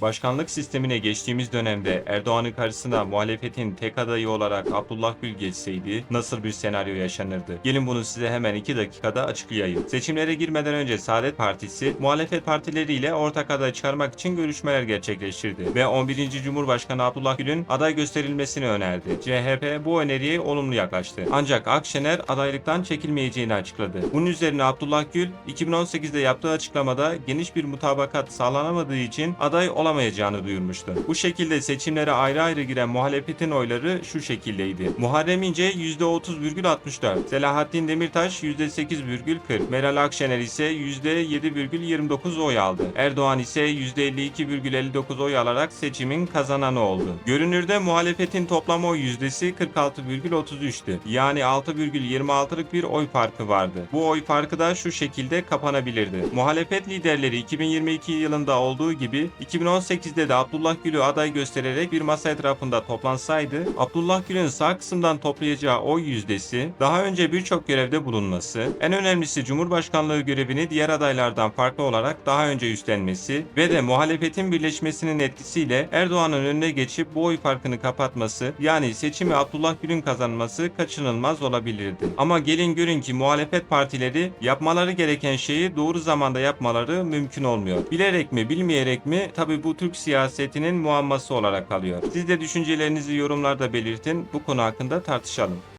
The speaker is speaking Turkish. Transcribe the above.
Başkanlık sistemine geçtiğimiz dönemde Erdoğan'ın karşısına muhalefetin tek adayı olarak Abdullah Gül geçseydi nasıl bir senaryo yaşanırdı? Gelin bunu size hemen 2 dakikada açıklayayım. Seçimlere girmeden önce Saadet Partisi muhalefet partileriyle ortak aday çıkarmak için görüşmeler gerçekleştirdi ve 11. Cumhurbaşkanı Abdullah Gül'ün aday gösterilmesini önerdi. CHP bu öneriye olumlu yaklaştı. Ancak Akşener adaylıktan çekilmeyeceğini açıkladı. Bunun üzerine Abdullah Gül 2018'de yaptığı açıklamada geniş bir mutabakat sağlanamadığı için aday olamayacağını duyurmuştu. Bu şekilde seçimlere ayrı ayrı giren muhalefetin oyları şu şekildeydi. Muharrem İnce %30,64, Selahattin Demirtaş %8,40, Meral Akşener ise %7,29 oy aldı. Erdoğan ise %52,59 oy alarak seçimin kazananı oldu. Görünürde muhalefetin toplam oy yüzdesi 46,33'tü. Yani 6,26'lık bir oy farkı vardı. Bu oy farkı da şu şekilde kapanabilirdi. Muhalefet liderleri 2022 yılında olduğu gibi 2018'de de Abdullah Gül'ü aday göstererek bir masa etrafında toplansaydı, Abdullah Gül'ün sağ kısımdan toplayacağı oy yüzdesi, daha önce birçok görevde bulunması, en önemlisi Cumhurbaşkanlığı görevini diğer adaylardan farklı olarak daha önce üstlenmesi ve de muhalefetin birleşmesinin etkisiyle Erdoğan'ın önüne geçip bu oy farkını kapatması, yani seçimi Abdullah Gül'ün kazanması kaçınılmaz olabilirdi. Ama gelin görün ki muhalefet partileri yapmaları gereken şeyi doğru zamanda yapmaları mümkün olmuyor. Bilerek mi bilmeyerek mi tabi bu Türk siyasetinin muamması olarak kalıyor. Siz de düşüncelerinizi yorumlarda belirtin bu konu hakkında tartışalım.